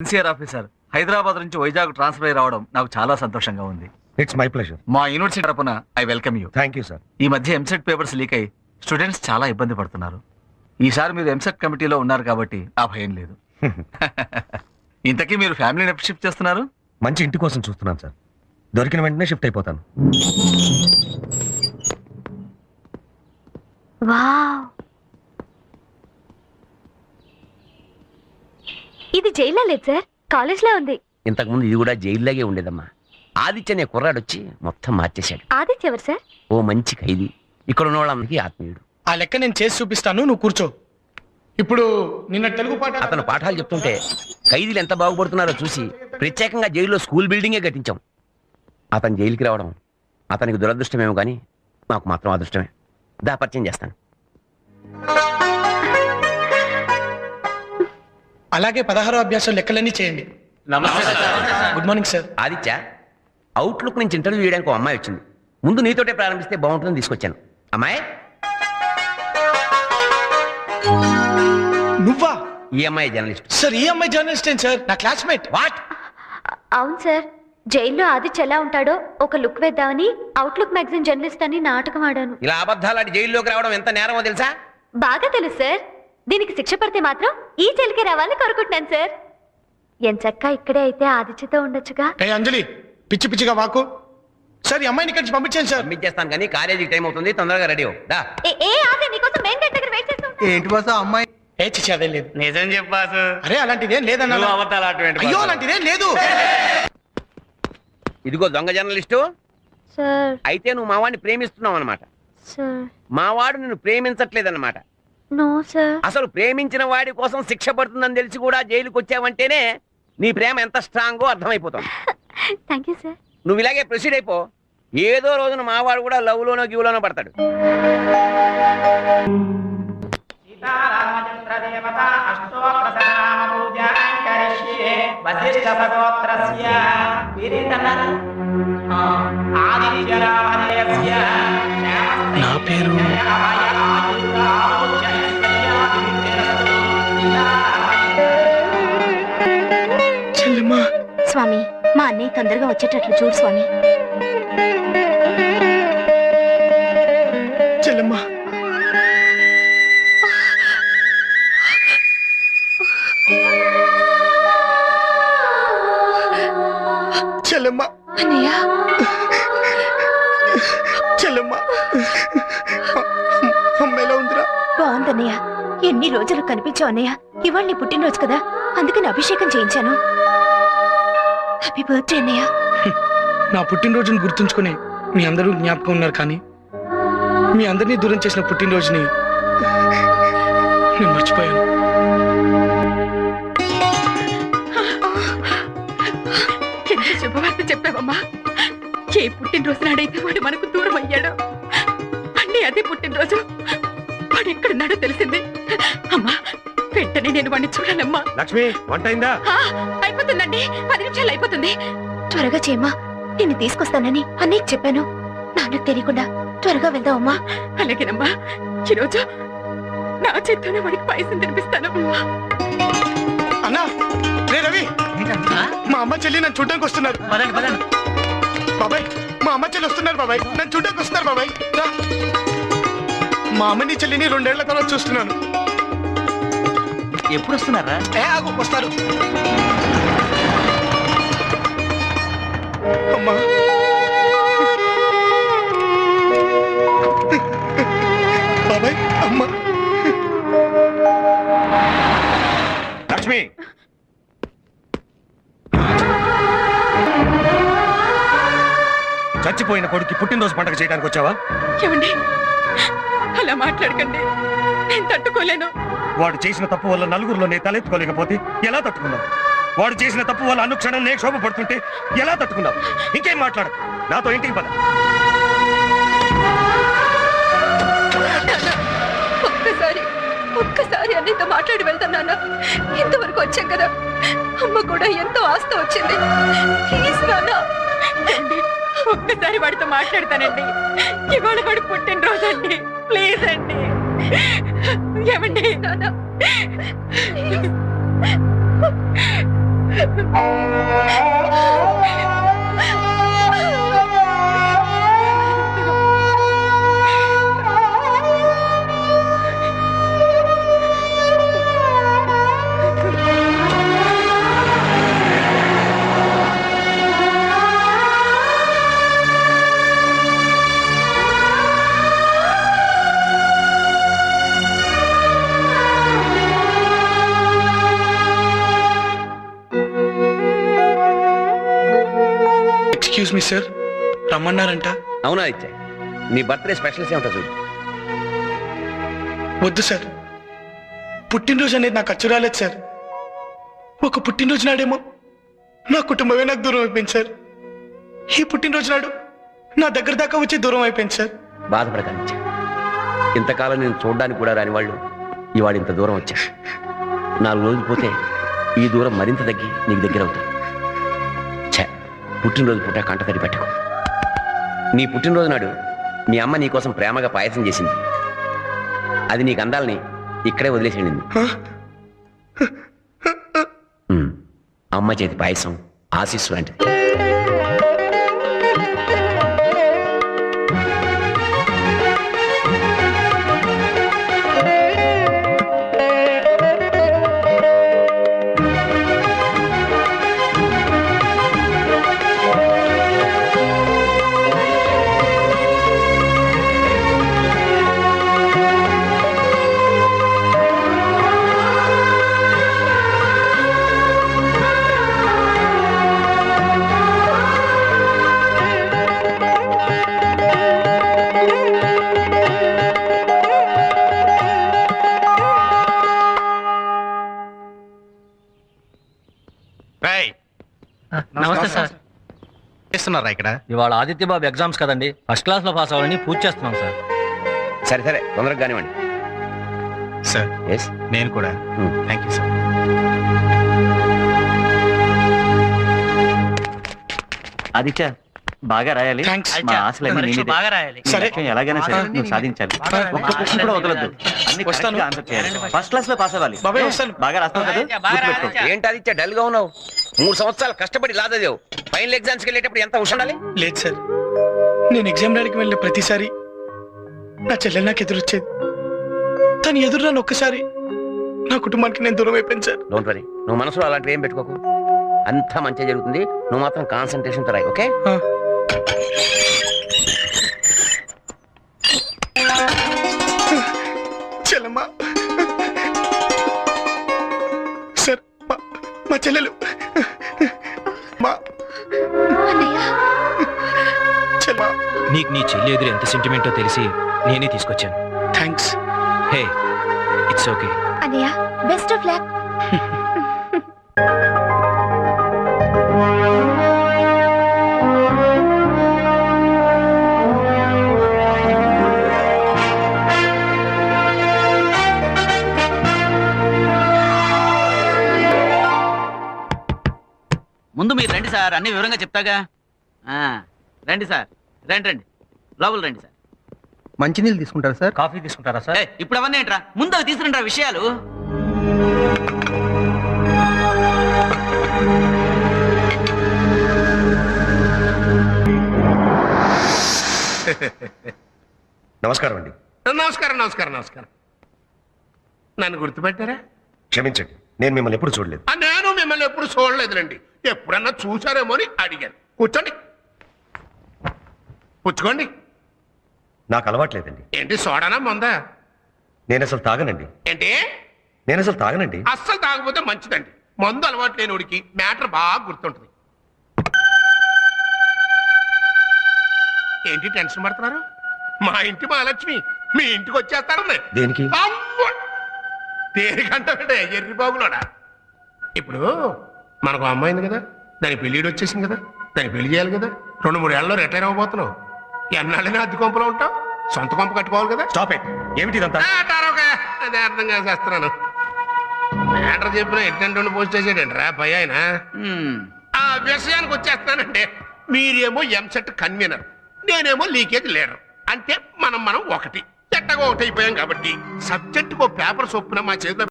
Sincere officer Hyderabad నుంచి Vizag transfer అయి రావడం నాకు చాలా సంతోషంగా ఉంది. ఇట్స్ మై ప్లెజర్ మా యూనివర్సిటీ తరపున I welcome you thank you sir ఈ మధ్య ఎంసెట్ పేపర్స్ లీక్ అయి స్టూడెంట్స్ చాలా ఇబ్బంది పడుతున్నారు. ఈసారి మీరు ఎంసెట్ కమిటీలో ఉన్నారు కాబట్టి ఆ భయం లేదు. ఇంతకీ మీరు ఫ్యామిలీని ఎప్పుడు షిఫ్ట్ చేస్తున్నారు? మంచి ఇంటి కోసం చూస్తున్నాను సార్ దొరికిన వెంటనే షిఫ్ట్ అయిపోతాను. వావ్! ఇది జైల్లో లేదు సార్. కాలేజ్లో ఉంది. ఇంతకుముందు ఇది కూడా జైల్లాగే ఉండేదమ్మా. ఆదిత్య అనే కుర్రాడు వచ్చి మొత్తం మార్చేశాడు. ఆదిత్య ఎవరు సార్? ఓ మంచి ఖైదీ. ఇక్కడ ఉన్న వాళ్ళందరికీ ఆత్మీయుడు. ఆ లెక్క నేను చేసి చూపిస్తాను నువ్వు కూర్చో. ఇప్పుడు నిన్న తెలుగు పాట అతను పాఠాలు చెప్తుంటే ఖైదీలు ఎంత బాగుపడుతున్నారో చూసి ప్రత్యేకంగా జైల్లో స్కూల్ బిల్డింగే కట్టించాం. అతను జైలుకి రావడం అతనికి దురదృష్టమేమో కానీ మాకు మాత్రం అదృష్టమే. దా పరిచయం చేస్తాను. అలాగే పదహారో అభ్యాసం లెక్కలన్నీ చేయండి. Good morning sir Aditya Outlook నుంచి ఇంటర్వ్యూ చేయడానికి ఒక అమ్మాయి వచ్చింది. ముందు నీతోటే ప్రారంభిస్తే బాగుంటుందని తీసుకొచ్చాను. అమ్మాయి? నువ్వా? ఈ అమ్మాయి జర్నలిస్ట్. సార్ ఈ అమ్మాయి జర్నలిస్ట్ ఏం సార్ నా క్లాస్మేట్ వాట్ అవును సార్ జైల్లో ఆదిత్య ఎలా ఉంటాడో ఒక లుక్ వేద్దామని అవుట్లుక్ మ్యాగజైన్ జర్నలిస్ట్ అని నాటకం ఆడాను. ఇలా అబద్ధాలాడి జైల్లోకి రావడం ఎంత నేరమో తెలుసా? బాగా తెలుసు సార్ దీనికి శిక్ష పడితే మాత్రం ఈ జైలుకే రావాలని కోరుకుంటున్నాను సార్. ఎంచక్క ఇక్కడే అయితే ఆదిత్యతో ఉండొచ్చుగా? ఏ అంజలి పిచ్చి పిచ్చిగా వాకు. సార్ ఈ అమ్మాయిని ఇక్కడి నుంచి పంపించాను సార్. పంపించేస్తాను కానీ కాలేజీకి టైం అవుతుంది తొందరగా రెడీ అవ్వు. దా. ఏ ఏ ఆది నీకోసం మెయిన్ గేట్ దగ్గర వెయిట్ చేస్తాం ఏంటి బాసా అమ్మాయి? ఏ చిచ్చి అదేం లేదు. నిజం చెప్పాసు అరే అలాంటిదేం లేదన్నా. నువ్వు అబద్ధాలు ఆడటం అయ్యో అలాంటిదేం లేదు. ఇదిగో దొంగ జర్నలిస్టు. సార్. అయితే నువ్వు మావాడిని ప్రేమిస్తున్నావు అనమాట సార్. మావాడు నిన్ను ప్రేమించట్లేదన్నమాట. No sir. అసలు ప్రేమించిన వాడి కోసం శిక్ష పడుతుందని తెలిసి కూడా జైలుకి వచ్చావంటేనే నీ ప్రేమ ఎంత స్ట్రాంగో అర్థమైపోతుంది. థ్యాంక్ యూ సార్ నువ్వు ఇలాగే ప్రొసీడ్ అయిపో. ఏదో రోజున మావాడు కూడా లవ్ లోనో గివ్లోనో పడతాడు. సీతారామచంద్ర దేవత చెల్లెమ్మా. స్వామి మా అన్నయ్య తొందరగా వచ్చేటట్లు చూడు స్వామి. చెల్లెమ్మా. చెల్లెమ్మా. అన్నయ్య. చెల్లెమ్మా. అమ్మ ఎలా ఉందిరా? బాగుందన్నయ్య ఎన్ని రోజులు కనిపించావు అన్నయ్య? ఇవాళ నీ పుట్టినరోజు కదా. అందుకని అభిషేకం చేయించాను. హ్యాపీ బర్త్డే అన్నయ్య. నా పుట్టినరోజును గుర్తుంచుకుని మీ అందరూ జ్ఞాపకం ఉన్నారు కానీ మీ అందరినీ దూరం చేసిన పుట్టినరోజుని నేను మర్చిపోయాను. శుభవార్త చెప్పావమ్మా? ఏ పుట్టినరోజు నాడైతే వాడు మనకు దూరం అయ్యాడో? అన్నీ అదే పుట్టినరోజు. వాడు ఎక్కడున్నాడో తెలిసింది. అమ్మా వెంటనే నేను వాడిని చూడాలమ్మా. లక్ష్మి వంట అయిందా ఆ, అయిపోతుందండి. పది నిమిషాలు అయిపోతుంది. త్వరగా చేయమ్మా. నిన్ను తీసుకొస్తానని అన్నయ్యకి చెప్పాను. నాన్నకు తెలియకుండా త్వరగా వెళ్దామమ్మా. అలాగేనమ్మా. ఈరోజు నా చేత్తోనే వాడికి పాయసం తినిపిస్తాను. అన్నా రే రవి. మా అమ్మ చెల్లి నన్ను చూడడానికి వస్తున్నారు. బాబాయ్ మా అమ్మ చెల్లి వస్తున్నారు బాబాయ్. నన్ను చూడడానికి వస్తున్నారు బాబాయ్. రా. మా అమ్మని చెల్లిని రెండేళ్ళ తర్వాత చూస్తున్నాను. ఎప్పుడు వస్తున్నారా? ఏ ఆగు వస్తారు. అమ్మా. బాబాయ్ అమ్మ. లక్ష్మి. చచ్చిపోయిన కొడుకు పుట్టినరోజు పండగ చేయడానికి వచ్చావా? ఏమండి? అలా మాట్లాడకండి. నేను తట్టుకోలేను. వాడు చేసిన తప్పు వల్ల నలుగురిలో నేను తలెత్తుకోలేకపోతే ఎలా తట్టుకున్నావు? వాడు చేసిన తప్పు వల్ల అనుక్షణం నేను శోభ పడుతుంటే ఎలా తట్టుకున్నావు? ఇంకేం మాట్లాడు. నాతో ఇంటికి పద. ఒక్కసారి ఒక్కసారి అన్నితో మాట్లాడి వెళ్తున్నాను ఇంతవరకు వచ్చాం కదా. అమ్మ కూడా ఎంతో ఆస్తి వచ్చింది. ప్లీజ్ నాన్న? ఒక్కసారి వాడితో మాట్లాడతానండి. ఇవాళ వాడు పుట్టినరోజు అండి ప్లీజ్ అండి. ఏమండి? నాన్న సార్? రమ్మన్నారంట. అవునా ఇచ్చే నీ బర్త్డే స్పెషల్స్ ఏమిటో చూడు. వద్దు సార్. పుట్టినరోజు అనేది నాకు అచ్చు రాలేదు సార్. ఒక పుట్టినరోజు నాడేమో నా కుటుంబమే నాకు దూరం అయిపోయింది సార్. ఈ పుట్టినరోజు నాడు నా దగ్గర దాకా వచ్చి దూరం అయిపోయింది సార్. బాధపడకండి ఇంతకాలం నేను చూడడానికి కూడా రాని వాళ్ళు ఇవాళ ఇంత దూరం వచ్చా నాలుగు రోజులు పోతే ఈ దూరం మరింత తగ్గి నీకు దగ్గర అవుతుంది పుట్టినరోజు పూట కంట తడి పెట్టకు. నీ పుట్టినరోజు నాడు మీ అమ్మ నీ కోసం ప్రేమగా పాయసం చేసింది. అది నీకు అందాలని ఇక్కడే వదిలేసేయండి అమ్మ చేతి పాయసం ఆశీస్సు లాంటిది. చేస్తున్నారా ఇక్కడ? ఇవాళ ఆదిత్య బాబు ఎగ్జామ్స్ కదండి. ఫస్ట్ క్లాస్లో పాస్ అవ్వాలని పూజ చేస్తున్నాం సార్. సరే సరే. తొందరగా కానివ్వండి. సార్ ఎస్ నేను కూడా. థ్యాంక్ యూ సార్ ఆదిత్య బాగా రాయాలి. Thanks. మా ఆశలన్నీ నీదే. బాగా రాయాలి. సరే. లక్ష్యం ఎలాగైనా సరే నువ్వు సాధించాలి. ఒక్క క్వశ్చన్ కూడా వదలొద్దు. అన్ని వస్తాను. ఆన్సర్ చేయాలి. ఫస్ట్ క్లాస్లో పాస్ అవ్వాలి. బాబాయ్ వస్తాను. బాగా రాస్తావు కదా గుర్తుపెట్టుకో. ఏంటి ఆదిత్య డల్గా ఉన్నావు? మూడు సంవత్సరాలు కష్టపడి లాదదేవు. ఫైనల్ ఎగ్జామ్స్ వెళ్ళేటప్పుడు ఎంత ఉండాలి? లేదు సార్. నేను ఎగ్జామ్ రాయడానికి వెళ్ళిన ప్రతిసారి నా చెల్లెలు నాకు ఎదురొచ్చేది. తను ఎదురు నన్ను ఒక్కసారి నా కుటుంబానికి నేను దూరం అయిపోయాను సార్. డోంట్ వరీ నువ్వు మనసులో అలాంటివి ఏం పెట్టుకోకు. అంతా మంచిగా జరుగుతుంది. నువ్వు మాత్రం కాన్సన్ట్రేషన్తో రాయి ఓకే. చెల్లమ్మ. సార్ మా చెల్లెలు నీకు నీ చెల్లి ఎదురు ఎంత సెంటిమెంటో తెలిసి నేనే తీసుకొచ్చాను. థ్యాంక్స్ హే ఇట్స్ ఓకే అన్నయ్య బెస్ట్ ఆఫ్ లక్ ముందు మీరు రండి సార్ అన్ని వివరంగా చెప్తాగా? ఆ, రండి సార్. రండి రండి. లోపల రండి సార్. మంచినీళ్ళు తీసుకుంటారా సార్? కాఫీ తీసుకుంటారా సార్? ఇప్పుడు అవన్నీ ఏంట్రా? ముందు అవి తీసుకురండి విషయాలు. నమస్కారం అండి. నమస్కారం నమస్కారం నమస్కారం. నన్ను గుర్తుపెట్టారా? క్షమించండి నేను మిమ్మల్ని ఎప్పుడు చూడలేదు. ఆ, నేను మిమ్మల్ని ఎప్పుడు చూడలేదులండి. ఎప్పుడన్నా చూసారేమో అని అడిగాను. కూర్చోండి. పుచ్చుకోండి. నాకు అలవాట్లేదండి. ఏంటి సోడానా మొందా? నేను అసలు తాగనండి. ఏంటి? నేను అసలు తాగనండి. అస్సలు తాగకపోతే మంచిదండి. మందు అలవాటు లేనివాడికి మ్యాటర్ బాగా గుర్తుంటుంది. ఏంటి టెన్షన్ పడుతున్నారు? మా ఇంటి మహాలక్ష్మి మీ ఇంటికి వచ్చేస్తారండి దేనికి! దేనికంటే ఎర్రి బాబులోడా ఇప్పుడు మనకు అమ్మాయి ఉంది కదా దాని పెళ్ళిడు వచ్చేసింది కదా దాని పెళ్ళి చేయాలి కదా రెండు మూడు ఏళ్ళలో రిటైర్ అవ్వబోతున్నావు. ఎన్నాళ్ళైనా అద్దె కొంపలో ఉంటావు? సొంత కొంప కట్టుకోవాలి కదా? స్టాప్ ఇట్ ఏమిటి ఇదంతా. అదే అర్థం చేసేస్తున్నాను. మ్యాటర్ చెప్పిన ఎట్టంటే పోస్ట్ చేసాడండి రా పై ఆయన. ఆ విషయానికి వచ్చేస్తానంటే మీరేమో ఎంసెట్ కన్వీనర్ నేనేమో లీకేజ్ లీడర్. అంటే మనం మనం ఒకటి. ఎట్టగా ఒకటి అయిపోయాం కాబట్టి సబ్జెక్టుకు పేపర్ చొప్పున మా చేతిలో